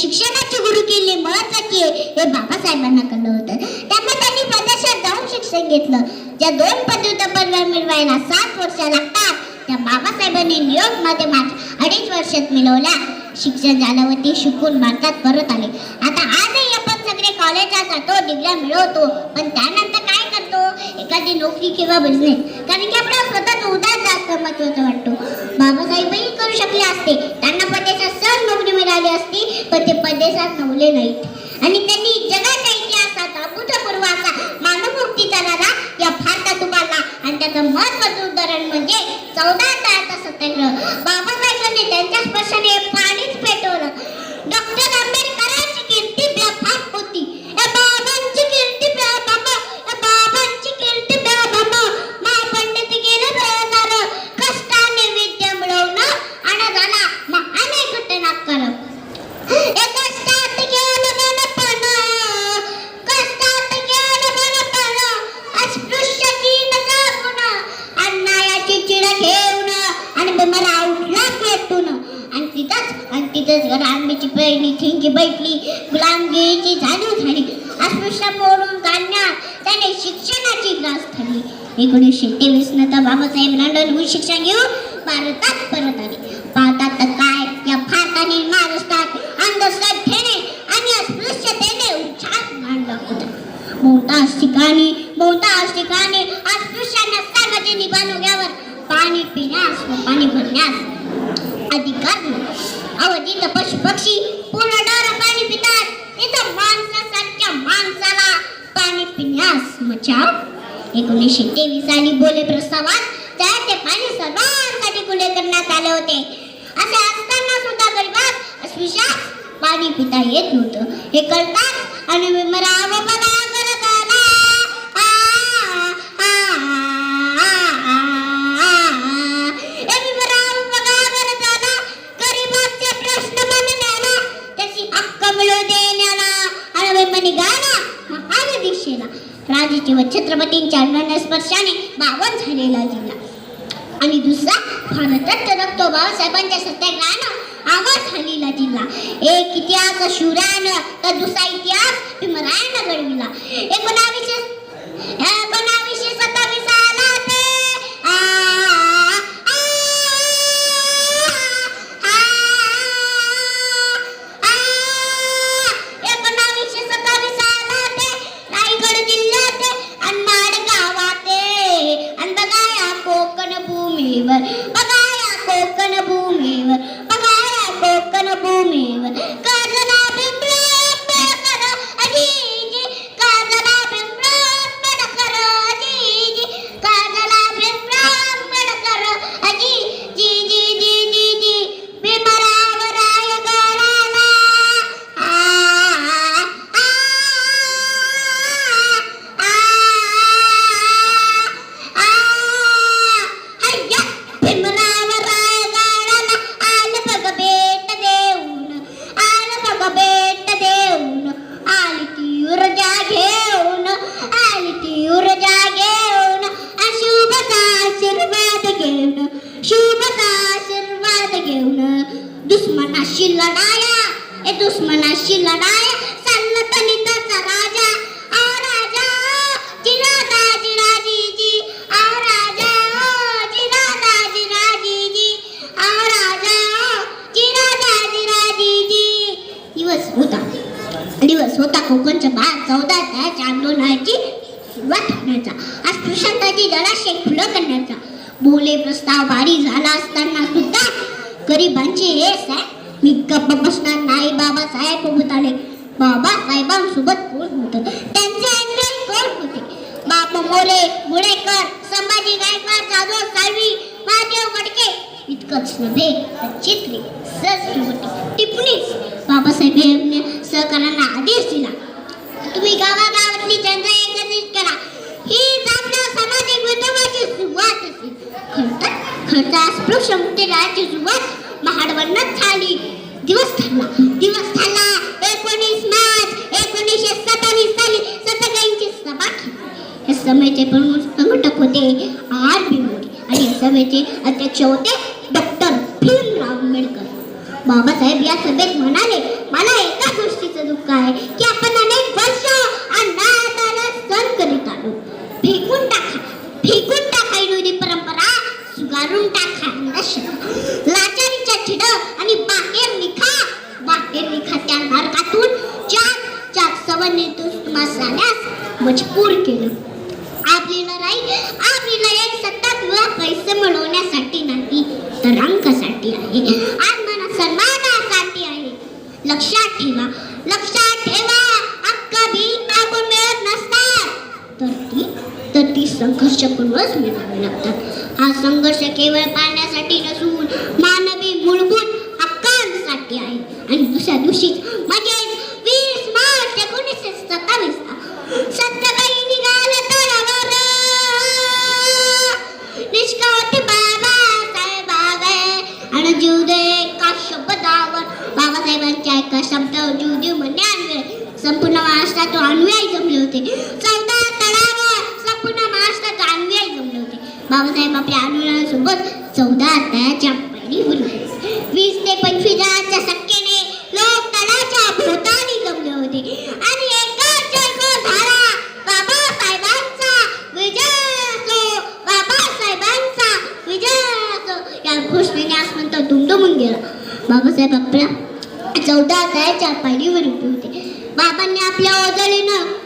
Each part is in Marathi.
शिक्षणाची केली महत्वाची आहे हे बाबासाहेबांना कळलं होतं. त्यामुळे त्यांनी परदेशात जाऊन शिक्षण घेतलं. ज्या दोन पदव्युत्तर पदव्या मिळवायला सात वर्ष लागतात त्या बाबासाहेबांनी न्यूयॉर्क माध्यमात अडीच वर्षात मिळवल्या. शिक्षण व ते शिकून भारतात परत आले. आता आजही आपण सगळे कॉलेजात जातो डिग्र्या मिळवतो पण त्यानंतर काय करतो? एखादी नोकरी किंवा बिझनेस कारण की आपल्याला स्वतःचा उदास जास्त महत्त्वाचा वाटतो. बाबासाहेबही करू शकले असते. त्यांना पण सहज मिळाली असती पण ते परदेशात नवले नाहीत. आणि त्यांनी जगाच्या इतिहासात अभूतपूर्व असा मानवमुक्तीचा लढा या भारतात उभारला. आणि त्याचं महत्वाचं उदाहरण म्हणजे चौदा तळाचा सत्याग्रह. बाबासाहेबांनी त्यांच्या स्पर्शाने लांबीची पहिली ठिंगी बैठली. गुलामगिरीची जाणीव झाली. अस्पृश्य मोडून काढण्यात त्याने शिक्षणाची ग्रास ठरली एकोणीसशे तेवीस नंतर बाबासाहेब लंडनहून शिक्षण घेऊन भारतात परत आले. भारतात तर काय? या भारताने महाराष्ट्रात अंधश्रद्धेने आणि अस्पृश्यतेने उच्चार मांडला होता. बहुतांश ठिकाणी बहुतांश ठिकाणी अस्पृश्यांना सार्वजनिक बांधवण्यावर पाणी पिण्यास व पाणी भरण्यास अधिकार अवधी अवधीत पशु पक्षी पूर्ण डोर पाणी पितात. तिथं माणसासारख्या माणसाला पाणी पिण्यास मचाव. एकोणीसशे तेवीस साली बोले प्रस्तावात त्या ते पाणी सर्वांसाठी खुले करण्यात आले होते. असे असताना सुद्धा गरिबात अस्पृश्यास पाणी पिता येत नव्हतं. हे कळतात आणि विमराव बघा. व छत्रपतींच्या अनन्य स्पर्शाने बावन झालेला जिल्हा आणि दुसरा भारतरत्न रक्तो बाबासाहेबांच्या सत्याग्रहानं आवाज झालेला जिल्हा एक इतिहास शूरानं तर दुसरा इतिहास भीमरायानं घडविला. एकोणावीसशे एकोणावीसशे ए दुश्मनाशी लढाया सल्लतनीताचा राजा आ राजा जिरादा जिराजी जी आ राजा जिरादा जिराजी जी आ राजा जिरादा जिराजी जी दिवस होता. दिवस होता कोकणच्या बाद चौदा त्याच्या आंदोलनाची सुरुवात होण्याचा. आज प्रशांताची जलाशय खुलं करण्याचा. बोले प्रस्ताव भारी झाला असताना सुद्धा गरिबांचे हे साहेब मी गप्प बसणार नाही बाबासाहेब उभत आले बाबासाहेबांसोबत कोण होतं त्यांचे अंडर कोण होते बाप मोरे मुळेकर संभाजी गायकवाड जाधव साळवी महादेव गडके इतकंच नव्हे चित्रे सरस्वती टिप्पणीच बाबासाहेबांनी सहकारांना आदेश दिला तुम्ही गावागावातली जनता एकत्रित करा ही आपल्या सामाजिक विद्रोहाची सुरुवात असेल खरतर खरतर अस्पृश्य मुक्तीराची सुरुवात महाडवरनं झाली दिवस ठरला दिवस ठरला एकोणीस मार्च एकोणीसशे सत्तावीस साली सभा या सभेचे प्रमुख संघटक होते आर बी मोदी आणि या सभेचे अध्यक्ष होते डॉक्टर भीमराव आंबेडकर. बाबासाहेब या सभेत म्हणाले मला एका गोष्टीच दुःख आहे मजबूर केलं. आपली लढाई आपली लढाई सत्ता किंवा पैसे मिळवण्यासाठी नाही तर अंकासाठी आहे आत्माना सन्मानासाठी आहे. लक्षात ठेवा लक्षात ठेवा हक्क भी मिळत नसतात. तर ती तर ती संघर्ष करूनच मिळवावे लागतात. हा संघर्ष केवळ पाळण्यासाठी नसून मानवी मूलभूत हक्कांसाठी आहे. आणि दुसऱ्या दिवशी जीव दे एका शब्दावर बाबासाहेबांच्या एका शब्दावर जीव देऊ म्हणणे अन्वय संपूर्ण महाराष्ट्रात अनुयायी जमले होते. चौदा तळावर संपूर्ण महाराष्ट्रात अनुयायी जमले होते. बाबासाहेब आपल्या अनुयायांसोबत चौदा तळाच्या पहिली होते. वीस ते पंचवीस बाबासाहेब आपल्या चौदा तळाच्या पायरीवर उभे होते. बाबांनी आपल्या ओदळीनं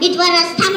it was a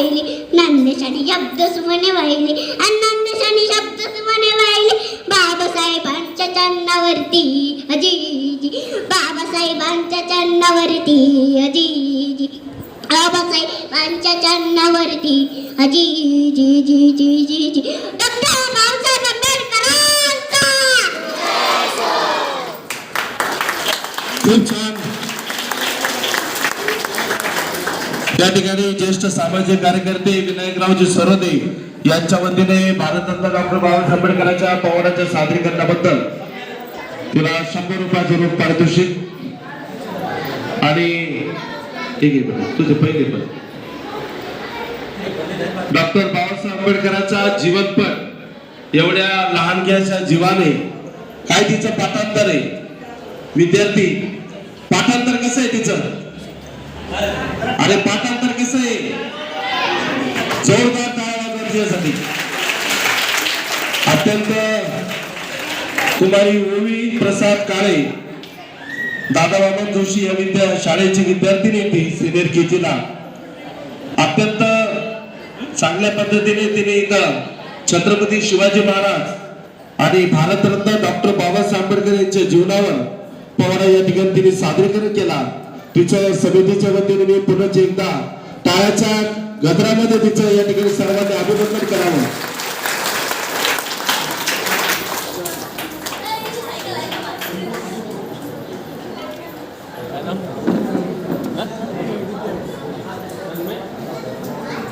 वाहिली नांदेशाने शब्द सुमने वाहिली आणि नांदेशाने शब्द सुमने वाहिली बाबासाहेबांच्या चरणावरती अजीजी बाबासाहेबांच्या चरणावरती अजीजी बाबासाहेबांच्या चरणावरती अजी जी जी जी जी. जी डॉक्टर बाबासाहेब आंबेडकरांचा! या त्या ठिकाणी ज्येष्ठ सामाजिक कार्यकर्ते विनायकरावजी सरोदे यांच्या वतीने भारतरत्न डॉक्टर बाबासाहेब आंबेडकरांच्या पवाराच्या सादरीकरणाबद्दल तिला शंभर रुपयाचे रोख पारितोषिक आणि ठीक आहे तुझे पहिले पण. डॉक्टर बाबासाहेब आंबेडकरांचा जीवनपट एवढ्या लहानग्याच्या जीवाने काय तिचं पाठांतर आहे? विद्यार्थी पाठांतर कसं आहे तिचं? अरे पाठांतर कसं आहे? जोरदार टाळा गरजेसाठी अत्यंत कुमारी ओवी प्रसाद काळे दादा बाबा जोशी या विद्या शाळेची विद्यार्थिनी ती सिनियर के जीला अत्यंत चांगल्या पद्धतीने तिने इथं छत्रपती शिवाजी महाराज आणि भारतरत्न डॉक्टर बाबासाहेब आंबेडकर यांच्या जीवनावर पवार या ठिकाणी तिने सादरीकरण केला. तिच्या समितीच्या वतीने मी पुन्हा एकदा टाळ्याच्या गजरामध्ये तिचं या ठिकाणी सर्वांनी अभिनंदन करावं.